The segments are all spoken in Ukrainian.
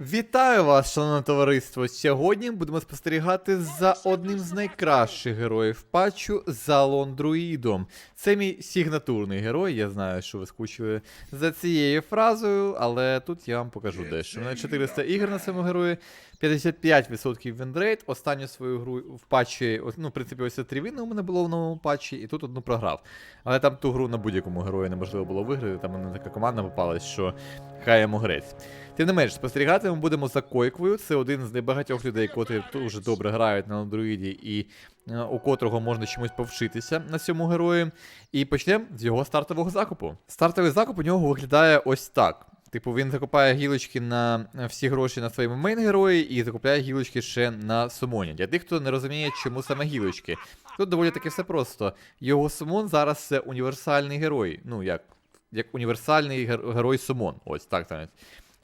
Вітаю вас, шановне товариство! Сьогодні будемо спостерігати за одним з найкращих героїв патчу за Лондруїдом. Це мій сигнатурний герой. Я знаю, що ви скучили за цією фразою, але тут я вам покажу дещо. У мене 400 ігор на цьому герої, 55% вінрейт. Останню свою гру в патчі, ну, в принципі, ось три вини у мене було в новому патчі, і тут одну програв. Але там ту гру на будь-якому герої неможливо було виграти. Там мене така команда попалась, що хай йому грець. Тим не менш, спостерігати ми будемо за койквою. Це один з небагатьох людей, котрі дуже добре грають на андроїді і е, у котрого можна чомусь повчитися на цьому герої. І почнемо з його стартового закупу. Стартовий закуп у нього виглядає ось так. Типу, він закупає гілочки на всі гроші на своєму мейн-герої і закупляє гілочки ще на сумоні. Для тих, хто не розуміє, чому саме гілочки. Тут доволі таки все просто. Його сумон зараз це універсальний герой. Ну, як, як універсальний гер- герой сумон. Ось так навіть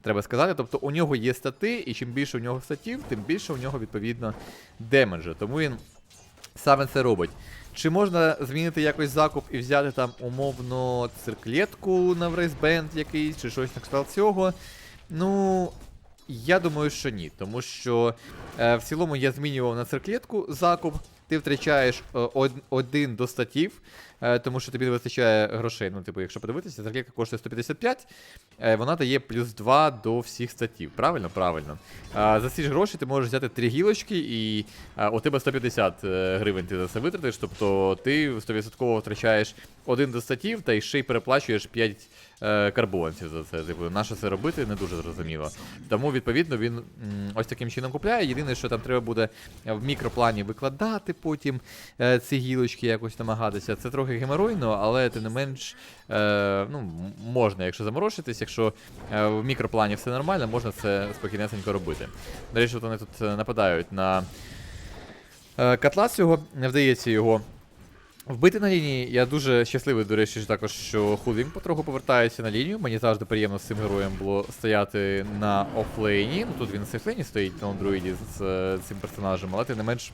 треба сказати. Тобто у нього є стати, і чим більше у нього статів, тим більше у нього відповідно демеджа. Тому він саме це робить. Чи можна змінити якось закуп і взяти там умовно цирклетку на врейсбенд якийсь, чи щось на кшталт цього? Ну, я думаю, що ні. Тому що е, в цілому я змінював на цирклетку закуп. Ти втрачаєш е, од- один до статів, е, тому що тобі не вистачає грошей. Ну, типу, якщо подивитися, цирклетка коштує 155, е, вона дає плюс 2 до всіх статів. Правильно? Правильно. За ці ж гроші ти можеш взяти 3 гілочки, і у тебе 150 е, гривень ти за це витратиш. Тобто ти 100% втрачаєш один до статів та й ще й переплачуєш 5 е, карбованців за це. Типу, на що це робити, не дуже зрозуміло. Тому, відповідно, він м, ось таким чином купляє. Єдине, що там треба буде в мікроплані викладати потім е, ці гілочки якось намагатися. Це трохи геморойно, але тим не менш е, ну, можна, якщо заморочитись, якщо е, в мікроплані все нормально, можна це спокійнесенько робити. До речі, вони тут е, нападають на е, котла цього, не вдається його. Вбити на лінії, я дуже щасливий, до речі, також, що Худвінг потроху повертається на лінію. Мені завжди приємно з цим героєм було стояти на офлейні. Ну тут він на сейфлейні стоїть на андроїді з цим персонажем, але тим не менш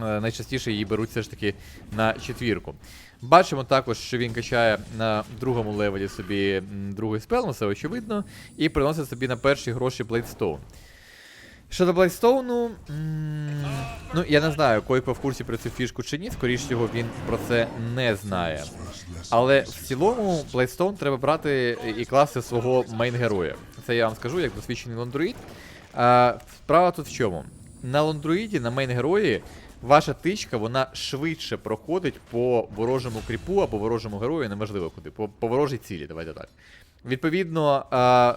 е, найчастіше її беруть все ж таки на четвірку. Бачимо також, що він качає на другому левелі собі другий спел, ну це очевидно, і приносить собі на перші гроші Блейдстоун. Щодо Блейдстоуну, м, ну я не знаю, Койко в курсі про цю фішку чи ні, скоріш всього він про це не знає. Але в цілому Блейдстоун треба брати і класти свого мейн-героя. Це я вам скажу, як досвідчений лондруїд. А, справа тут в чому? На лондруїді, на мейн-герої, ваша тичка вона швидше проходить по ворожому кріпу або ворожому герою, неможливо куди, по, по ворожій цілі, давайте так. Відповідно,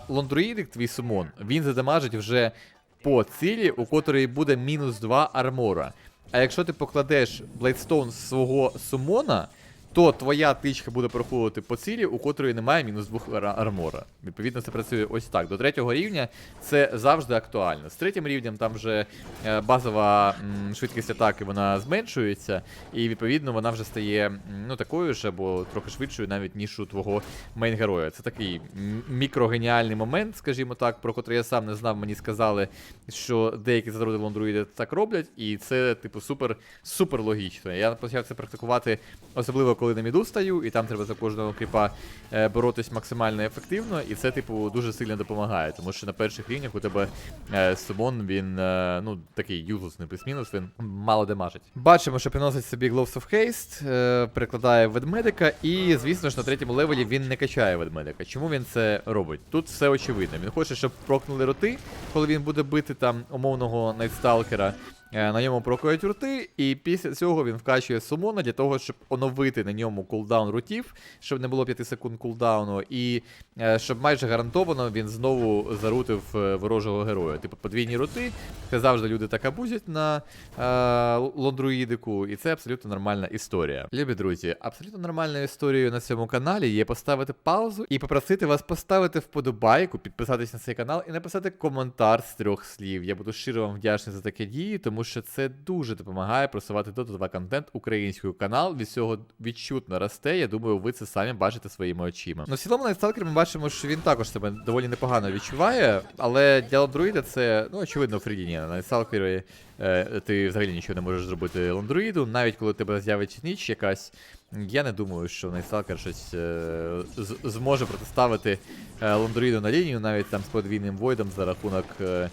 лондруїдик, твій сумон, він задамажить вже по цілі, у котрої буде мінус 2 армора. А якщо ти покладеш Блейдстоун з свого сумона, то твоя тичка буде проходити по цілі, у котрої немає мінус 2 ар- армора. Відповідно, це працює ось так. До третього рівня це завжди актуально. З третім рівнем там вже е, базова швидкість атаки вона зменшується, і відповідно вона вже стає ну такою ж або трохи швидшою, навіть ніж у твого мейн-героя. Це такий мікрогеніальний момент, скажімо так, про котрий я сам не знав. Мені сказали, що деякі задроди лондруїди так роблять, і це, типу, супер, супер логічно. Я почав це практикувати, особливо коли на міду стаю, і там треба за кожного кріпа е, боротись максимально ефективно, і це, типу, дуже сильно допомагає, тому що на перших рівнях у тебе е, сумон, він е, ну такий юзлесний плюс-мінус, він мало демажить. Бачимо, що приносить собі Gloves of Haste, перекладає ведмедика, і, звісно ж, на третьому левелі він не качає ведмедика. Чому він це робить? Тут все очевидно. Він хоче, щоб прокнули роти, коли він буде бити там умовного найтсталкера. Е, На ньому прокують рути, і після цього він вкачує сумона для того, щоб оновити на ньому кулдаун рутів, щоб не було 5 секунд кулдауну, і е, щоб майже гарантовано він знову зарутив е, ворожого героя. Типу подвійні рути, це завжди люди так абузять на е, лондруїдику, і це абсолютно нормальна історія. Любі друзі, абсолютно нормальною історією на цьому каналі є поставити паузу і попросити вас поставити вподобайку, підписатись на цей канал і написати коментар з трьох слів. Я буду щиро вам вдячний за таке дії, тому тому що це дуже допомагає просувати Dota 2 контент українською. Канал від цього відчутно росте. Я думаю, ви це самі бачите своїми очима. Ну, в цілому на Stalker ми бачимо, що він також себе доволі непогано відчуває, але для Ландруїда це, ну, очевидно, Фрідіні. На Stalker е, ти взагалі нічого не можеш зробити Ландруїду, навіть коли тебе з'явиться ніч якась. Я не думаю, що Найтсталкер щось е, зможе протиставити е, Ландруїду на лінію, навіть там з подвійним войдом за рахунок е,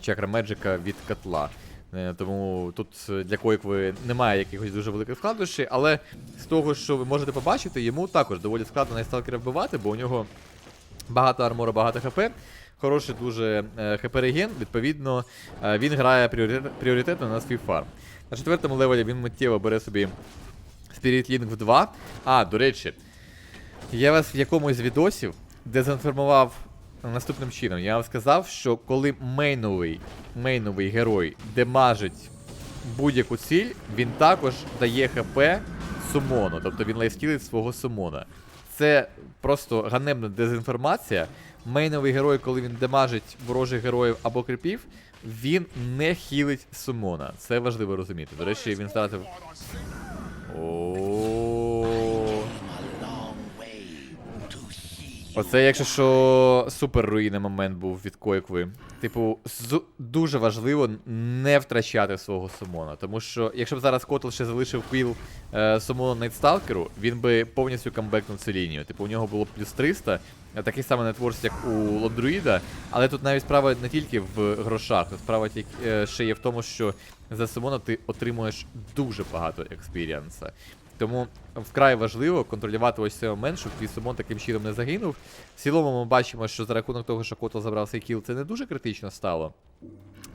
чакра Меджика від котла. Е, Тому тут е, для Койкви немає якихось дуже великих складнощів, але з того, що ви можете побачити, йому також доволі складно Найтсталкера вбивати, бо у нього багато армора, багато хп. Хороший дуже е, хп реген, відповідно, він грає пріоритет, пріоритетно на свій фарм. На четвертому левелі він миттєво бере собі Spirit Link в 2. А, до речі, я вас в якомусь з відосів дезінформував наступним чином. Я вам сказав, що коли мейновий, мейновий герой демажить будь-яку ціль, він також дає ХП сумону, тобто він лайфстілить свого сумона. Це просто ганебна дезінформація. Мейновий герой, коли він демажить ворожих героїв або крипів, він не хілить сумона. Це важливо розуміти. До речі, він втратив. О. Оце, якщо що, супер руїний момент був від Койкви. Типу, з- дуже важливо не втрачати свого сумона. Тому що, якщо б зараз Котл ще залишив квіл е, сумону Найтсталкеру, він би повністю камбекнув цю лінію. Типу, у нього було б плюс 300, е, такий самий нетворс, як у Лондруїда. Але тут навіть справа не тільки в грошах, справа тільки, е, ще є в тому, що за сумона ти отримуєш дуже багато експіріанса. Тому вкрай важливо контролювати ось цей момент, щоб твій сумон таким чином не загинув. В цілому ми бачимо, що за рахунок того, що Котл забрав цей кіл, це не дуже критично стало.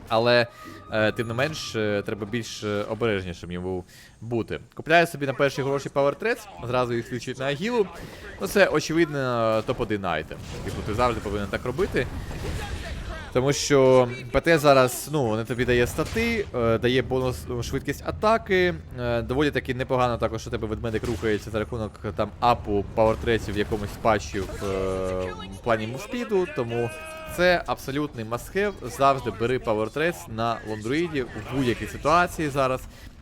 Але е, тим не менш, е, треба більш е, обережнішим йому бути. Купляє собі на перші гроші Power Threads, зразу їх свідчить на Агілу. Ну це очевидно топ-1 айтем. Типу, ти завжди повинен так робити. Тому що ПТ зараз ну, не тобі дає стати, е, дає бонус е, швидкість атаки. Е, доволі таки непогано також, що тебе ведмедик рухається за рахунок там апу пауертретів в якомусь патчі в, е, в плані мувспіду, тому це абсолютний must-have. Завжди бери пауертрец на лондруїді в будь-якій ситуації зараз.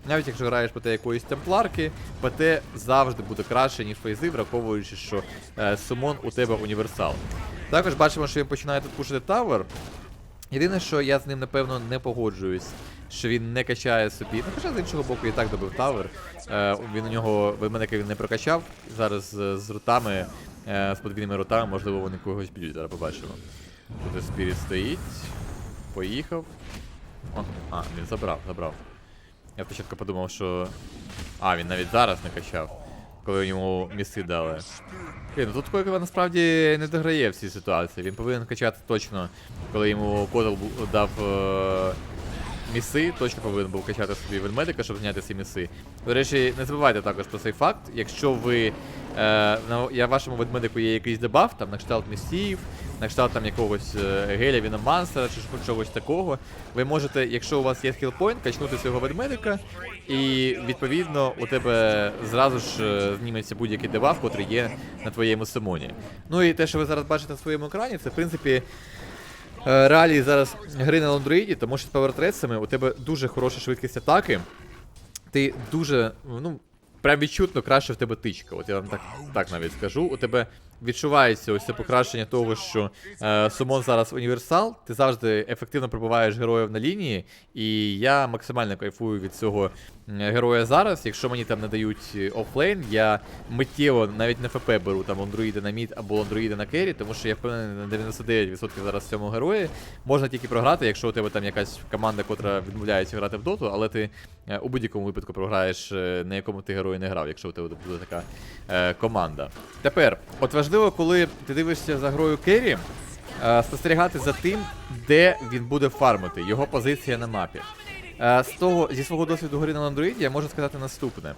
Навіть якщо граєш проти якоїсь темпларки, ПТ завжди буде краще, ніж фейзи, враховуючи, що е, сумон у тебе універсал. Також бачимо, що він починає тут пушити тавер. Єдине, що я з ним, напевно, не погоджуюсь, що він не качає собі. Ну, хоча з іншого боку і так добив тавер. Е, він у нього ведмедика він не прокачав. Зараз е, з рутами, е, з подвійними рутами, можливо, вони когось б'ють. Зараз побачимо. Тут Спіріт стоїть. Поїхав. О, а, він забрав, забрав. Я спочатку подумав, що. А, він навіть зараз не качав, коли йому міси дали. Блін, ну тут Койкова насправді не дограє в цій ситуації. Він повинен качати точно, коли йому Котел дав е- міси, точно повинен був качати собі ведмедика, щоб зняти ці міси. До речі, не забувайте також про цей факт. Якщо ви. Е, на вашому ведмедику є якийсь дебаф, там на кшталт місів, на кшталт там якогось е, геля Віномансера чи чогось такого. Ви можете, якщо у вас є хілпойнт, качнути цього ведмедика, і відповідно у тебе зразу ж е, зніметься будь-який дебаф, котрий є на твоєму симоні. Ну і те, що ви зараз бачите на своєму екрані, це в принципі. е, Реалії зараз гри на лондроїді, тому що з павертресами у тебе дуже хороша швидкість атаки. Ти дуже, ну, прям відчутно краще в тебе тичка. От я вам так, так навіть скажу. У тебе відчувається ось це покращення того, що е, Сумон зараз універсал, ти завжди ефективно прибуваєш героїв на лінії, і я максимально кайфую від цього героя зараз. Якщо мені там не дають е, офлейн, я миттєво навіть на ФП беру там лондроїди на мід або лондроїди на керрі, тому що я впевнений на 99% зараз в цьому герої. Можна тільки програти, якщо у тебе там якась команда, котра відмовляється грати в доту, але ти е, у будь-якому випадку програєш, е, на якому ти герої не грав, якщо у тебе буде така е, команда. Тепер, от важливо, коли ти дивишся за грою керрі, спостерігати за тим, де він буде фармити, його позиція на мапі. Е, З того, зі свого досвіду гри на Android я можу сказати наступне.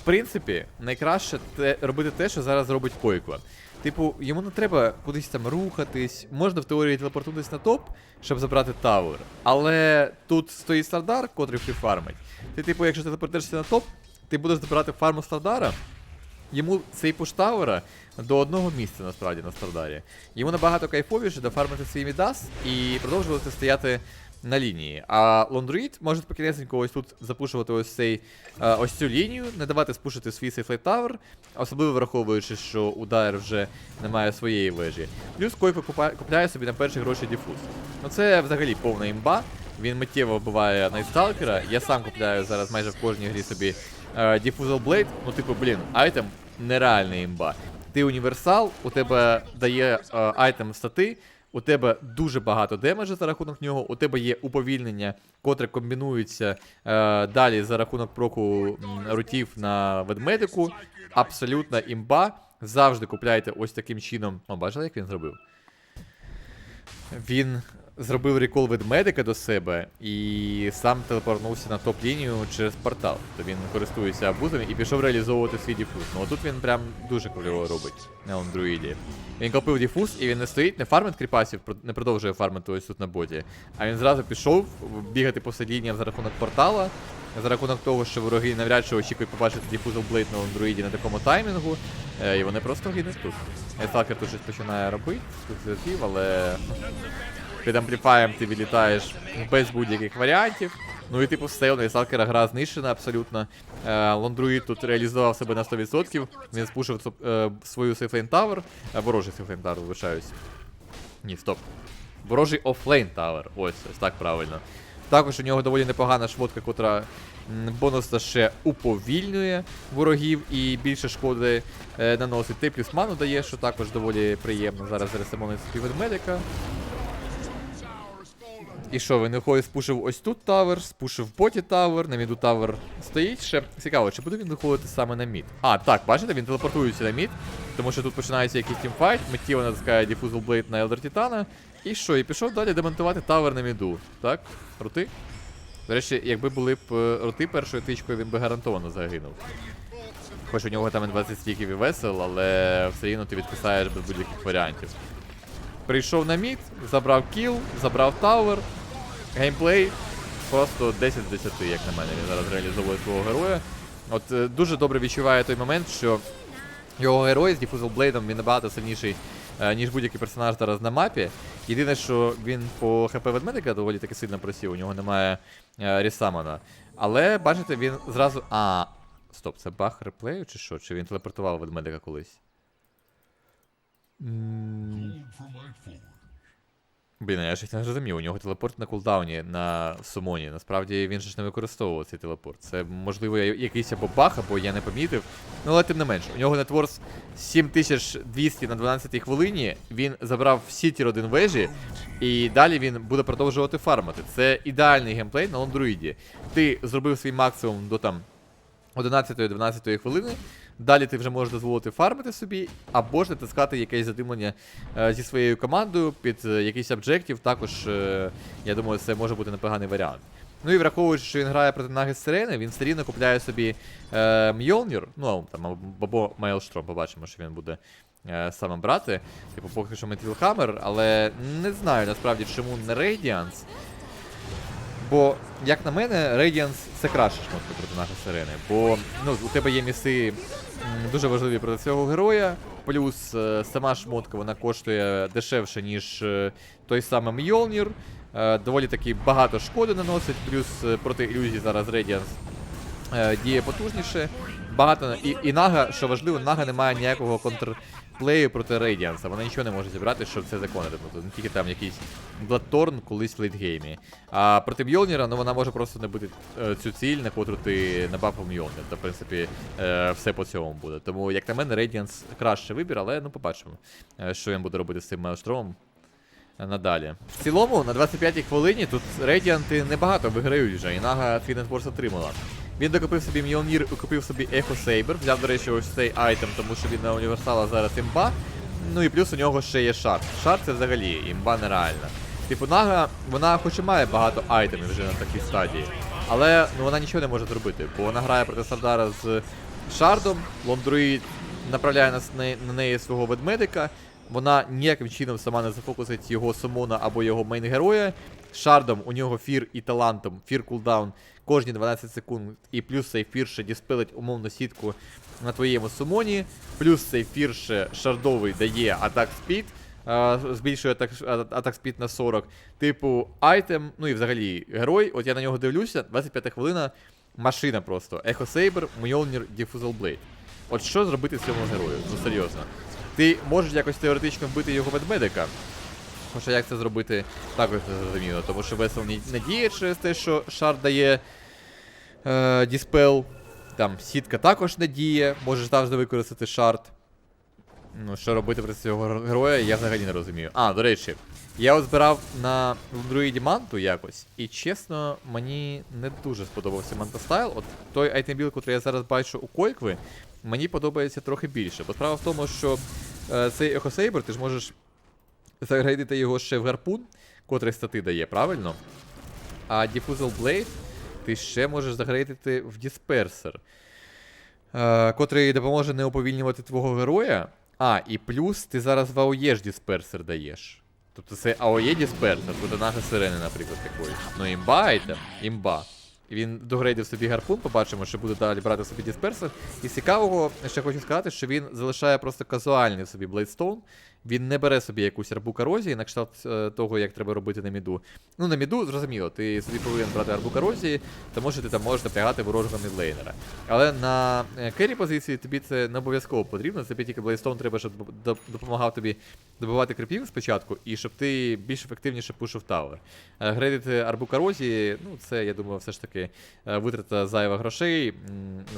В принципі, найкраще те, робити те, що зараз робить Койква. Типу, йому не треба кудись там рухатись, можна в теорії телепортуватись на топ, щоб забрати тавер. Але тут стоїть Стардар, котрий фріфармить. Ти, типу, якщо ти телепортуєшся на топ, ти будеш забирати фарму Стардара, Йому цей пуш тавера до одного місця насправді на Стардарі. Йому набагато кайфовіше дофармити свій мідас і продовжувати стояти на лінії. А лондруїд може спокійнесенько ось тут запушувати ось цей е, ось цю лінію, не давати спушити свій сейфлейт тавер, особливо враховуючи, що у Дайр вже немає своєї вежі. Плюс Койко купляє собі на перші гроші діфуз. Ну це взагалі повна імба. Він миттєво вбиває Найтсталкера. Я сам купляю зараз майже в кожній грі собі е, Diffusal Blade. Ну, типу, блін, айтем нереальна імба. Ти універсал, у тебе дає е, айтем стати, у тебе дуже багато демеджа за рахунок нього, у тебе є уповільнення, котре комбінується е, далі за рахунок проку рутів на ведмедику. Абсолютна імба. Завжди купляйте ось таким чином. О, бачили, як він зробив? Він зробив рекол від медика до себе і сам телепортнувся на топ-лінію через портал. То він користується абузами і пішов реалізовувати свій діфуз. Ну отут він прям дуже кльово робить на Андроїді. Він купив діфуз і він не стоїть, не фармить кріпасів, не продовжує фармити ось тут на боті. А він зразу пішов бігати по лініям за рахунок портала. За рахунок того, що вороги навряд чи очікують побачити діфузл Блейд на Андроїді на такому таймінгу, е, і вони просто гинуть тут. Сталкер тут щось починає робити, тут злетів, але під ампліфаєм ти відлітаєш без будь-яких варіантів. Ну і типу все, у Найсалкера гра знищена абсолютно. Е, Лондруїд тут реалізував себе на 100%. Він спушив е, свою Сейфлейн Тавер. Е, ворожий Сейфлейн Тавер, вибачаюсь. Ні, стоп. Ворожий офлейн Тавер. Ось, ось так правильно. Також у нього доволі непогана шмотка, котра м, бонусно ще уповільнює ворогів і більше шкоди е, наносить. Ти плюс ману дає, що також доволі приємно. Зараз ресимонить співведмедика. І що, виходить, спушив ось тут тавер, спушив боті тавер, на міду тавер стоїть ще. Цікаво, чи буде він виходити саме на мід? А, так, бачите, він телепортується на мід, тому що тут починається якийсь тімфайт, миттєво натискає Diffusal Blade на Elder Титана. І що, і пішов далі демонтувати тавер на міду. Так? Рути? До речі, якби були б е, рути першою тичкою, він би гарантовано загинув. Хоч у нього там 20 стіків і весел, але все рівно ти відписаєш без будь-яких варіантів. Прийшов на мід, забрав кіл, забрав тавер. Геймплей просто 10 з 10, як на мене, він зараз реалізовує свого героя. От е, дуже добре відчуває той момент, що його герой з Diffusal Blade він набагато сильніший, е, ніж будь-який персонаж зараз на мапі. Єдине, що він по ХП ведмедика доволі таки сильно просів, у нього немає е, рісамана. Але бачите, він зразу. А. Стоп, це баг реплею чи що? Чи він телепортував ведмедика колись? Блін, я щось не зрозумів. У нього телепорт на кулдауні на сумоні. Насправді він же ж не використовував цей телепорт. Це можливо якийсь або баг, або я не помітив. Ну, але тим не менш, у нього нетворс 7200 на 12 хвилині. Він забрав всі ті родин вежі, і далі він буде продовжувати фармити. Це ідеальний геймплей на лондруїді. Ти зробив свій максимум до там 11-12 хвилини. Далі ти вже можеш дозволити фармити собі, або ж натискати якесь задимлення е, зі своєю командою під е, якийсь об'єктив. Також, е, я думаю, це може бути непоганий варіант. Ну і враховуючи, що він грає проти Наги Сирени, він все рівно купляє собі е, Мьолнір, ну там або Мейлштром, побачимо, що він буде е, саме брати. Типу, поки що Метвілхаммер, але не знаю насправді, чому не Radiance. Бо, як на мене, Radiance це краще шмотка проти нашої сирени. Бо ну, у тебе є міси дуже важливі проти цього героя. Плюс е, сама шмотка вона коштує дешевше, ніж е, той самий Мьолнір. Е, доволі таки багато шкоди наносить, плюс проти ілюзії зараз е, діє потужніше. Багато і, і Нага, що важливо, Нага не має ніякого контрплею проти Рейдіанса. Вона нічого не може зібрати, щоб це законити. Тобто не тільки там якийсь Бладторн колись в лейтгеймі. А проти Мьолніра, ну вона може просто не бути е, цю ціль, на котру ти набафав Мьолнір. То, в принципі, е, все по цьому буде. Тому, як на мене, Рейдіанс краще вибір, але ну побачимо, е, що він буде робити з цим Маелстромом. е, Надалі. В цілому, на 25-й хвилині тут Рейдіанти небагато виграють вже, і Нага свій нетворс отримала. Він докупив собі Мьолнір, купив собі Ехо Сейбер, взяв, до речі, ось цей айтем, тому що він на універсала зараз імба. Ну і плюс у нього ще є шар. Шар це взагалі імба нереальна. Типу, Нага, вона хоч і має багато айтемів вже на такій стадії, але ну, вона нічого не може зробити, бо вона грає проти Сардара з шардом, Лондруїд направляє на, на неї свого ведмедика, вона ніяким чином сама не зафокусить його сумона або його мейн-героя. Шардом у нього фір і талантом, фір кулдаун кожні 12 секунд, і плюс цей фір ще діспелить умовну сітку на твоєму сумоні, плюс цей фір ще шардовий дає атак спід. збільшує атак, атак спід на 40. Типу, айтем, ну і взагалі герой, от я на нього дивлюся, 25 хвилина, машина просто. Echo Saber, Mjolnir, Diffusal Blade. От що зробити з цьому герою? Ну серйозно. Ти можеш якось теоретично вбити його ведмедика. Хоча як це зробити, також не зрозуміло, тому що весел не, діє через те, що шар дає е, діспел. Там сітка також не діє, можеш завжди використати шарт. Ну, що робити проти цього героя, я взагалі не розумію. А, до речі, я от збирав на друїді манту якось, і чесно, мені не дуже сподобався мантастайл. От той айтембіл, який я зараз бачу у Койкви, мені подобається трохи більше. Бо справа в тому, що е, цей Ехосейбер, ти ж можеш загрейдити його ще в гарпун, котрий стати дає, правильно? А Diffusal Blade ти ще можеш загрейдити в Disperser, е, котрий допоможе не уповільнювати твого героя. А, і плюс ти зараз в AOE ж Disperser даєш. Тобто це AOE Disperser, буде наша сирена, наприклад, такої. Ну, імба айтем, імба. Він догрейдив собі гарпун, побачимо, що буде далі брати собі дисперсер. І цікавого, ще хочу сказати, що він залишає просто казуальний собі Блейдстоун. Він не бере собі якусь арбу корозії, на кшталт е, того, як треба робити на міду. Ну, на міду, зрозуміло, ти собі повинен брати арбу корозії, тому що ти там можеш напрягати ворожого мідлейнера. Але на е, керрі позиції тобі це не обов'язково потрібно. Тобі тільки Блейдстоун треба, щоб допомагав тобі добивати крипів спочатку, і щоб ти більш ефективніше пушив тавер. Е, Грейдити арбу корозії, ну це, я думаю, все ж таки витрата зайва грошей,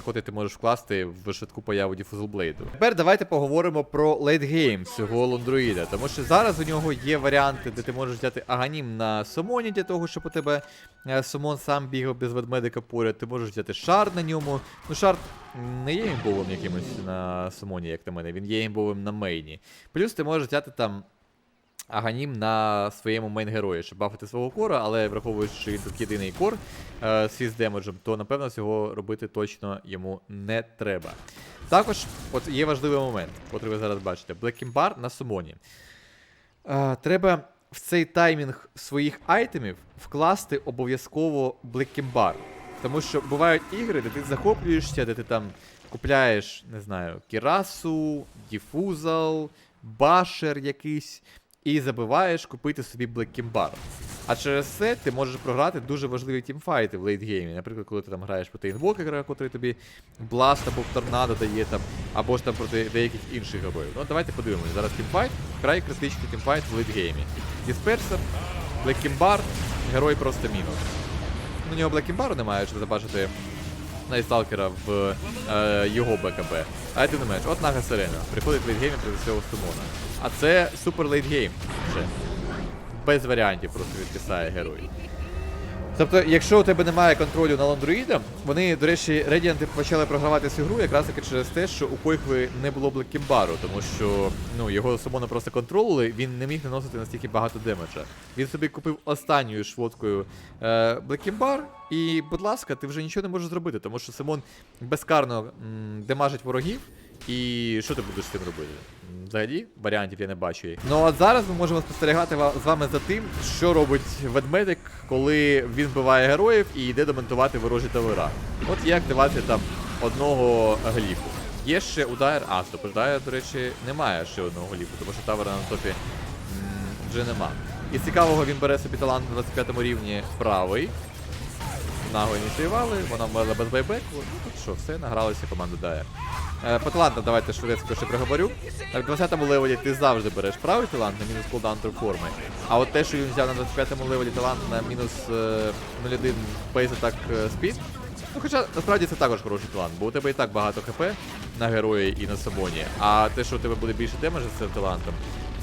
котрі ти можеш вкласти в швидку появу Blade. Тепер давайте поговоримо про лейтгейм цього лондруїда, тому що зараз у нього є варіанти, де ти можеш взяти аганім на сумоні для того, щоб у тебе е, сумон сам бігав без ведмедика поряд. Ти можеш взяти шар на ньому. Ну, шар не є імбовим якимось на сумоні, як на мене, він є імбовим на мейні. Плюс ти можеш взяти там Аганім на своєму мейн-герої, щоб бафити свого кора, але враховуючи, що він тут єдиний кор е, з фіз демеджем, то напевно цього робити точно йому не треба. Також от є важливий момент, який ви зараз бачите: Блекімбар на сумоні. Е, треба в цей таймінг своїх айтемів вкласти обов'язково Блекімбар. Тому що бувають ігри, де ти захоплюєшся, де ти там купляєш, не знаю, Кірасу, Діфузал, Башер якийсь, і забиваєш купити собі Блекімбар. А через це ти можеш програти дуже важливі тімфайти в лейтгеймі. Наприклад, коли ти там граєш проти інвокера, котрий тобі бласт або торнадо дає там, або ж там проти деяких інших героїв. Ну давайте подивимось. Зараз тімфайт, вкрай критичний тімфайт в лейтгеймі. Дисперсер, Блекімбар, герой просто мінус. У нього Блекімбару немає, щоб забачити Найсталкера в е, його БКБ. А ти не менш, от нага Сирена. Приходить в лейтгеймі проти цього сумона. А це супер лейтгейм вже. Без варіантів просто відписає герой. Тобто, якщо у тебе немає контролю над андроїдом, вони, до речі, Radiant почали програвати цю гру якраз таки через те, що у Койхви не було Блекімбару, тому що ну, його сумоно просто контролили, він не міг наносити настільки багато демеджа. Він собі купив останньою шводкою е, Блекімбар, і, будь ласка, ти вже нічого не можеш зробити, тому що Симон безкарно м, демажить ворогів. І що ти будеш з цим робити? Взагалі, варіантів я не бачу. їх. Ну от зараз ми можемо спостерігати з вами за тим, що робить ведмедик, коли він вбиває героїв і йде демонтувати ворожі тавера. От є активація там одного гліфу. Є ще удар. А, стоп, удар, до речі, немає ще одного гліфу, тому що тавера на топі вже нема. І цікавого він бере собі талант на 25 рівні правий. Наго ініціювали, вона вмерла без байбеку. Ну тут що, все, награлися, команда дає. Е, по талантам давайте швидко ще проговорю. На 20-му левелі ти завжди береш правий талант на мінус кулдаун форми. А от те, що він взяв на 25-му левелі талант на мінус е, 0,1 бейс атак спід. Ну хоча насправді це також хороший талант, бо у тебе і так багато хп на герої і на самоні. А те, що у тебе буде більше демеджа з цим талантом,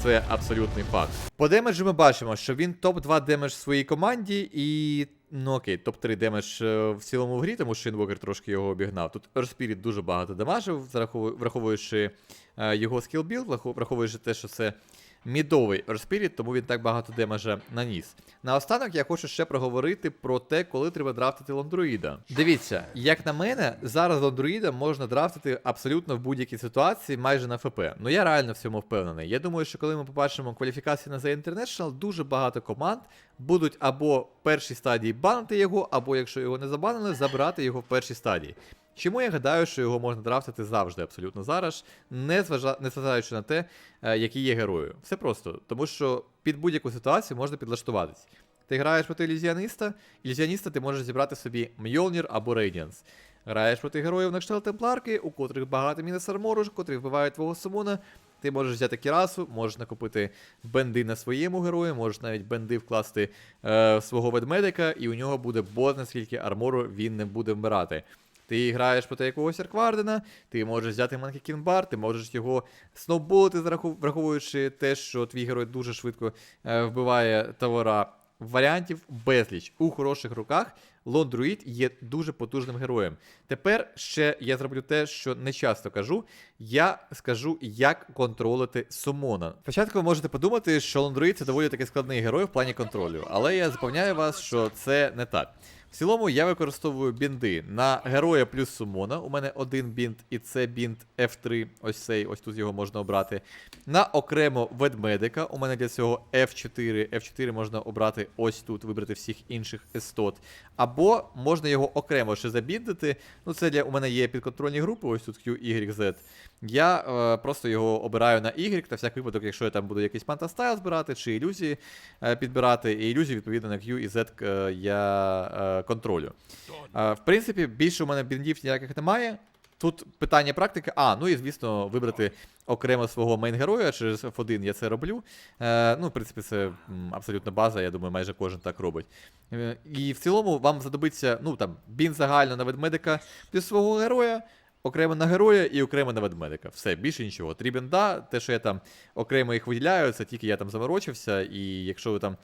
це абсолютний факт. По демеджу ми бачимо, що він топ-2 демедж в своїй команді і. Ну окей, топ-3 демедж е, в цілому в грі, тому що інвокер трошки його обігнав. Тут Spirit дуже багато демажив, враховуючи е, його скілбілд, враховуючи те, що це мідовий Spirit, тому він так багато демеджа наніс. Наостанок я хочу ще проговорити про те, коли треба драфтити лондруїда. Дивіться, як на мене, зараз лондруїда можна драфтити абсолютно в будь-якій ситуації, майже на ФП. Ну я реально в цьому впевнений. Я думаю, що коли ми побачимо кваліфікації на The International, дуже багато команд будуть або в першій стадії банити його, або якщо його не забанили, забрати його в першій стадії. Чому я гадаю, що його можна драфтити завжди, абсолютно зараз, не зважаючи на те, е, який є герою. Все просто, тому що під будь-яку ситуацію можна підлаштуватись. Ти граєш проти ілюзіоніста, ілюзіоніста ти можеш зібрати собі Мьолнір або Рейдіанс. Граєш проти героїв на кшталт темпларки, у котрих багато мінус армору, котрі вбивають твого сумона. Ти можеш взяти кірасу, можеш накопити бенди на своєму герою, можеш навіть бенди вкласти е, свого ведмедика, і у нього буде бот, наскільки армору він не буде вмирати. Ти граєш проти якогось Арквардена, ти можеш взяти Манкі Кінбар, ти можеш його сноуболити, враховуючи те, що твій герой дуже швидко е, вбиває товара. Варіантів безліч. У хороших руках Лондруїд є дуже потужним героєм. Тепер ще я зроблю те, що не часто кажу. Я скажу, як контролити сумона. Спочатку ви можете подумати, що Лондруїд це доволі таки складний герой в плані контролю, але я запевняю вас, що це не так. В цілому я використовую бінди на героя плюс сумона. У мене один бінд, і це бінд F3. Ось цей, ось тут його можна обрати. На окремо ведмедика. У мене для цього F4. F4 можна обрати ось тут, вибрати всіх інших істот. Або можна його окремо ще забіндити. Ну, це для у мене є підконтрольні групи, ось тут Q, Y, Z. Я е, просто його обираю на Y, на всяк випадок, якщо я там буду якийсь пантастайл збирати, чи ілюзії е, підбирати. І ілюзії, відповідно, на Q і Z е, я е, контролю. В принципі, більше у мене біндів ніяких немає. Тут питання практики. А, ну і звісно, вибрати окремо свого мейн-героя через F1 я це роблю. Е, ну, в принципі, це абсолютно база, я думаю, майже кожен так робить. Е, і в цілому вам знадобиться, ну там, бін загально на ведмедика плюс свого героя. Окремо на героя і окремо на ведмедика. Все, більше нічого. Три бінда, те, що я там окремо їх виділяю, це тільки я там заморочився. І якщо ви там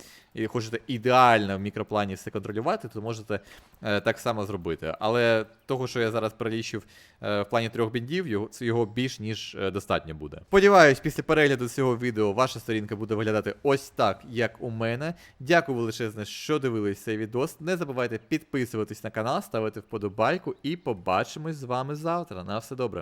хочете ідеально в мікроплані все контролювати, то можете е, так само зробити. Але того, що я зараз перелічив е, в плані трьох біндів, його, його більш ніж е, достатньо буде. Сподіваюсь, після перегляду цього відео ваша сторінка буде виглядати ось так, як у мене. Дякую величезне, що дивились цей відос. Не забувайте підписуватись на канал, ставити вподобайку і побачимось з вами завтра. На все добре.